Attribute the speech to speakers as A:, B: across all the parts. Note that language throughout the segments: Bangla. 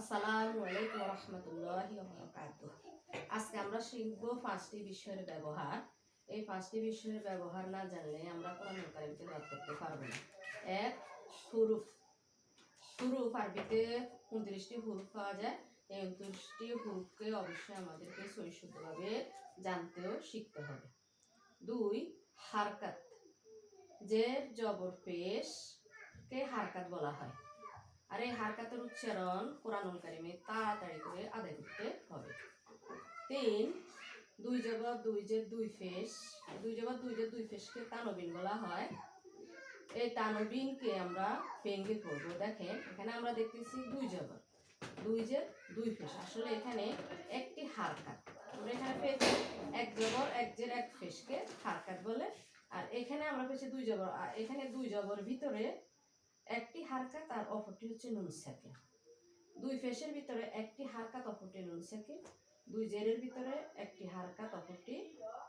A: আসসালামু আলাইকুম রহমতুল্লাহি আজকে আমরা শিখব পাঁচটি বিষয়ের ব্যবহার। এই পাঁচটি বিষয়ের ব্যবহার না জানলে আমরা কোরআন কারিমকে বাদ করতে পারব না। এক হুরুফ হুরুফ আরবিতে উনত্রিশটি হুরুফ পাওয়া যায়। এই উনত্রিশটি হুরুফকে অবশ্যই আমাদেরকে সহিষ্ণুভাবে জানতেও শিখতে হবে। দুই, হারকাত। যে জবর পেশকে হারকাত বলা হয়। আর এই হারকাতের উচ্চারণ কোরআনুল কারিমে তাড়াতাড়ি করে আদায় করতে হবে। তিন, দুই জবর দুই যে দুই ফেস। দুই জবর দুই যে দুই ফেসকে তানবিন বলা হয়। এই তানবিনকে আমরা ভেঙ্গে পড়ব। দেখেন, এখানে আমরা দেখতেছি দুই জবর দুই যে দুই ফেস। আসলে এখানে একটি হারকাত। আমরা এখানে পেয়েছি এক জবর, এক জের এক ফেসকে হারকাত বলে। আর এখানে আমরা পেয়েছি দুই জবর। আর এখানে দুই জবর ভিতরে একটি হারকাত আর অপরটি হচ্ছে নুন সাকিন দুই ফেসের ভিতরে একটি হারকাত, অপরটি নুন সাকিন দুই জেরের ভিতরে একটি হারকাত, অপরটি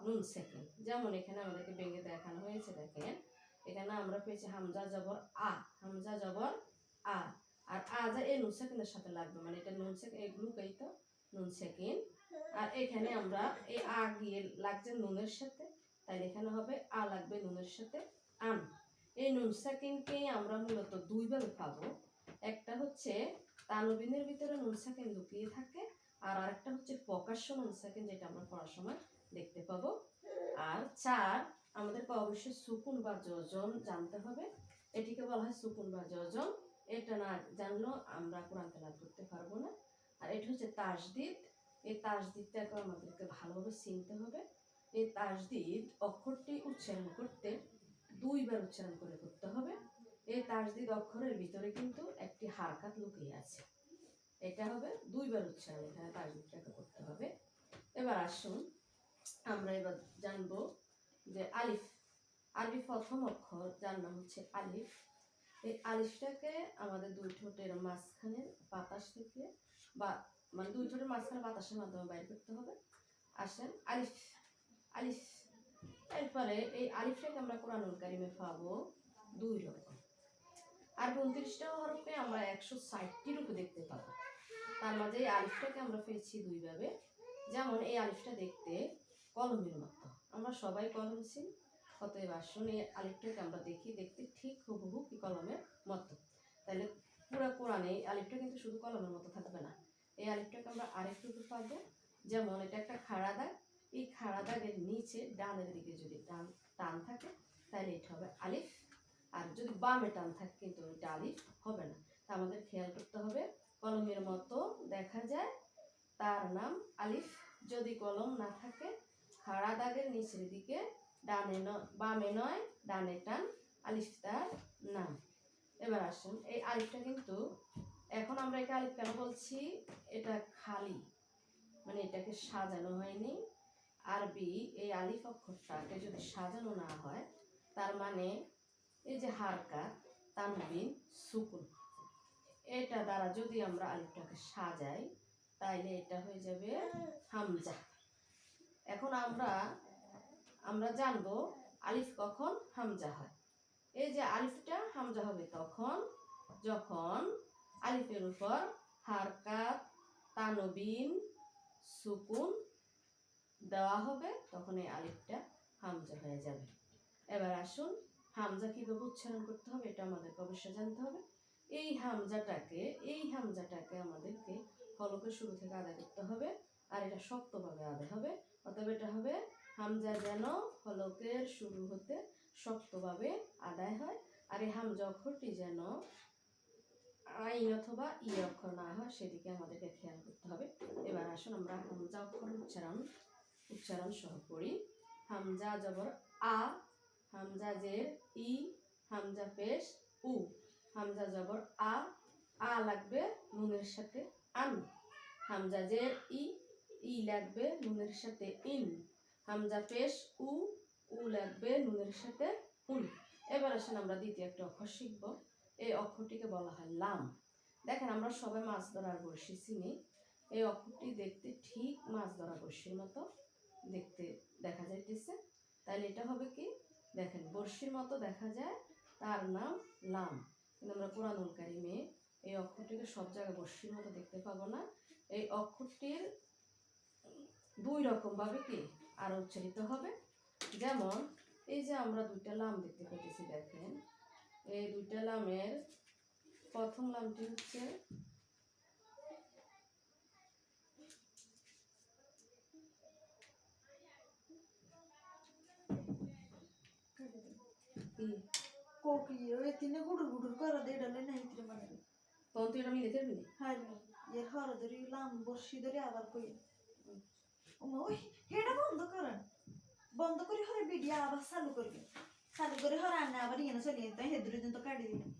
A: নুন সাকিন যেমন এখানে আমাদেরকে ভেঙে দেখানো হয়েছে, দেখেন। এখানে আমরা পেয়েছি হামজা জবর আ, হামজা জবর আ। আর আ যা এই নুন সাকিনের সাথে লাগবে মানে এটা নুন সাকিন এগুলোকেই তো, নুন সাকিন আর এখানে আমরা এই আ গিয়ে লাগছে নুনের সাথে তাই এখানে হবে আ লাগবে নুনের সাথে আম। এই নুন সাকিনকেই আমরা মূলত দুইভাবে পাবো একটা হচ্ছে তানবিনের ভিতরে নুন সাকিন লুকিয়ে থাকে, আর আরেকটা হচ্ছে প্রকাশ্য নুন সাকিন যেটা আমরা পড়ার সময় দেখতে পাবো। আর চার, আমাদেরকে অবশ্যই সুকুন বা যোজন জানতে হবে। এটিকে বলা হয় সুকুন বা যোজন এটা না জানলেও আমরা কোরআন তেলাওয়াত করতে পারব না। আর এটা হচ্ছে তাসদিদ। এই তাসদিদটাকে আমাদেরকে ভালোভাবে চিনতে হবে। এই তাসদিদ অক্ষরটি উচ্চারণ করতে দুইবার উচ্চারণ করে করতে হবে। এই তাসদিদ অক্ষরের ভিতরে কিন্তু একটি হারকাত লুকিয়ে আছে। এটা হবে দুইবার উচ্চারণ, এখানে তাসদিদটাকে করতে হবে। এবার আসুন, আমরা এবার জানব যে আলিফ, আরবি প্রথম অক্ষর যার নাম হচ্ছে আলিফ। এই আলিফটাকে আমাদের দুই ঠোঁটের মাঝখানে বাতাস থেকে বা মানে দুই ঠোঁটের মাঝখানে বাতাসের মাধ্যমে বাইর করতে হবে। আসেন আলিফ আলিফ। এরপরে এই আলিফটাকে আমরা কোরআনুল কারিমে পাবো দুই রকম। আর উনত্রিশটা হরফে আমরা একশো ষাটটি রূপে দেখতে পাবো। তার মাঝে এই আলিফটাকে আমরা পেয়েছি দুইভাবে। যেমন এই আলিফটা দেখতে কলমের মতো। আমরা সবাই কলম চিনি, অতএব আসুন এই আলিফটাকে আমরা দেখি, দেখতে ঠিক হুবহু কি কলমের মতো। তাহলে পুরো কোরআনে এই আলিফটা কিন্তু শুধু কলমের মতো থাকবে না। এই আলিফটাকে আমরা আরেক রূপে পাবো। যেমন এটা একটা খাড়া দাগ এই খাড়া দাগের নিচে ডানের দিকে যদি টান টান থাকে, তাহলে এটা হবে আলিফ। আর যদি বামে টান থাকে, কিন্তু এটা আলিফ হবে না। তা আমাদের খেয়াল করতে হবে, কলমের মতো দেখা যায়, তার নাম আলিফ। যদি কলম না থাকে, খাড়া দাগের নিচের দিকে, ডানে নয় বামে নয়, ডানে টান, আলিফ তার নাম। এবার আসুন, এই আলিফটা কিন্তু, এখন আমরা এটা আলিফ কেন বলছি? এটা খালি মানে এটাকে সাজানো হয়নি। আরবি এই আলিফ অক্ষরটাকে যদি সাজানো না হয়, তার মানে এই যে হারকা, তানবিন, সুকুন। এটা দ্বারা যদি আমরা আলিফটাকে সাজাই, তাইলে এটা হয়ে যাবে হামজা। এখন আমরা আমরা জানব আলিফ কখন হামজা হয়। এই যে আলিফটা হামজা হবে তখন, যখন আলিফের উপর হারকাত তানবিন, সুকুন দেওয়া হবে, তখন এই আলিফটা হামজা হয়ে যাবে। এবার আসুন, হামজা কীভাবে উচ্চারণ করতে হবে এটা আমাদেরকে অবশ্যই জানতে হবে। এই হামজাটাকে এই হামজাটাকে আমাদেরকে হলকের শুরু থেকে আদায় করতে হবে, আর এটা শক্তভাবে আদায় হবে। অতএব এটা হবে হামজা যেন হলকের শুরু হতে শক্তভাবে আদায় হয়, আর এই হামজা অক্ষরটি যেন আইন অথবা ই অক্ষর না হয়, সেদিকে আমাদেরকে খেয়াল করতে হবে। এবার আসুন আমরা হামজা অক্ষর উচ্চারণ উচ্চারণ সহ পড়ি। হামজা জবর আ, হামজা জের, ই, হামজা পেশ, উ। হামজা জবর আ আ লাগবে নুনের সাথে আন। হামজা জের, ই ই লাগবে নুনের সাথে ইন। হামজা পেশ, উ উ লাগবে নুনের সাথে উন এবার আসেন আমরা দ্বিতীয় একটা অক্ষর শিখব। এই অক্ষরটিকে বলা হয় লাম। দেখেন, আমরা সবাই মাছ ধরার বড়শি চিনি। এই অক্ষরটি দেখতে ঠিক মাছ ধরা বড়শির মতো। দেখতে দেখা যাইতেছে। তাহলে এটা হবে কি? দেখেন বড়শির মতো দেখা যায়, তার নাম লাম। কিন্তু আমরা কোরআনুল কারিমে এই অক্ষরটিকে সব জায়গায় বর্ষির মতো দেখতে পাবো না। এই অক্ষরটির দুই রকম ভাবে কি? আর উচ্চারিত হবে। যেমন, এই যে আমরা দুইটা লাম দেখতে পেতেছি দেখেন। এই দুইটা লামের প্রথম লামটি হচ্ছে তখন তুই দেবি
B: এর হর ধরে লাম ধরে আবার কই ওই হেডা বন্ধ করেন বন্ধ করে হরে ভিডিও আবার চালু করবে চালু করে হরে আন্না আবার ইয়ে চলে যেতে হেদুরে দিন তো কাটি দিলেন